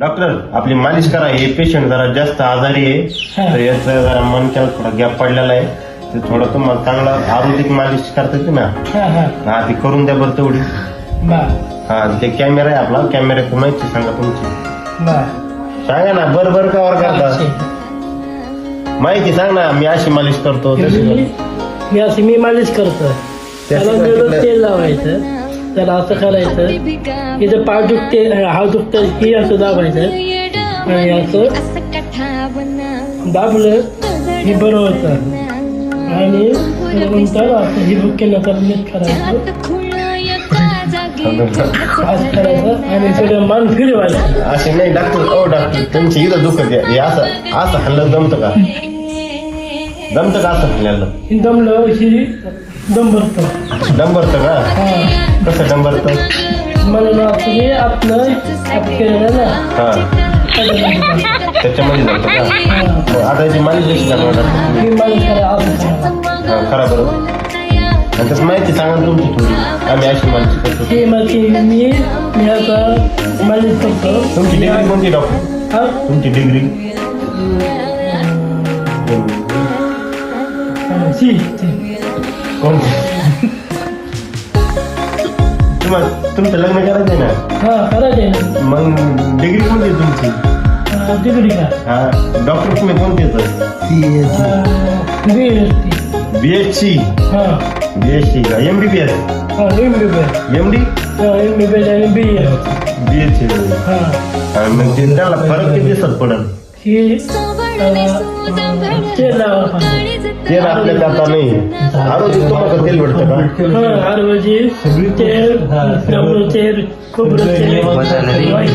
Doctor आपली मालिश करा हे पेशंट जरा जास्त आजारी आहे. तर याचं जरा मनक्याला थोडा गॅप पडलेला आहे. ते थोडं तुम्हाला चांगला आरोग्य मालिश करता येते ना. हा ती करून द्या बरं तेवढी. हा ते कॅमेरा आहे आपला. कॅमेऱ्याची माहिती सांगा तुमची. सांगा ना बर बर कवर करता? माहिती सांग ना मी अशी मालिश करतो तशी मी करतो. मी अशी मी मालिश करतो त्याला तेल लावायचं. त्याला असं करायचं इथं पाय दुखते हात दुखतं की असं दाबायचं. आणि असं दाबलं की बरं होतं आणि नंतर असं ही बुक केल्यानंतर नीट करायचं. असं करायचं आणि सगळं मान फिरवायचं. असे नाही डॉक्टर ओ डॉक्टर तुमची इथं दुखत हे असं असं हल्लं जमतं का? जमतं का असं हल्ल्याला ही दमलं ही दम भरतो. दम भरतं का? हा. कसं दम भरतं? म्हणून असं हे आपलं आप केलेलं ना. हा. त्याच्यामध्ये जातं का? मग आता याची मालिश कशी करणार? डॉक्टर मी करा असं करायला हा खरा बरोबर. आणि त्यात माहिती सांगा ना तुमची थोडी. आम्ही अशी मालिश करतो. हे माझी मी मी आता मालिश करतो. तुमची डिग्री कोणती डॉक्टर हा? तुमची डिग्री हा, शी शी. कोणती तुम्हाला तुमचं लग्न करायचंय ना हा करायचे ना मग डिग्री कोणती आहे तुमची हा, तिकडे का हा डॉक्टर तुम्ही कोणते B S T B S C हा बी एस सी का एम बी बी एस हा M B B M D हा एम बी बी आणि B S B S C हा मग ते त्याला फरक किती दिसत पडेल ही तेल. तेल आपल्याला आता नाही आरोग्य तुम्हाला तेल भेटतं का? हा आयुर्वेदिक तेल खोबरं तेल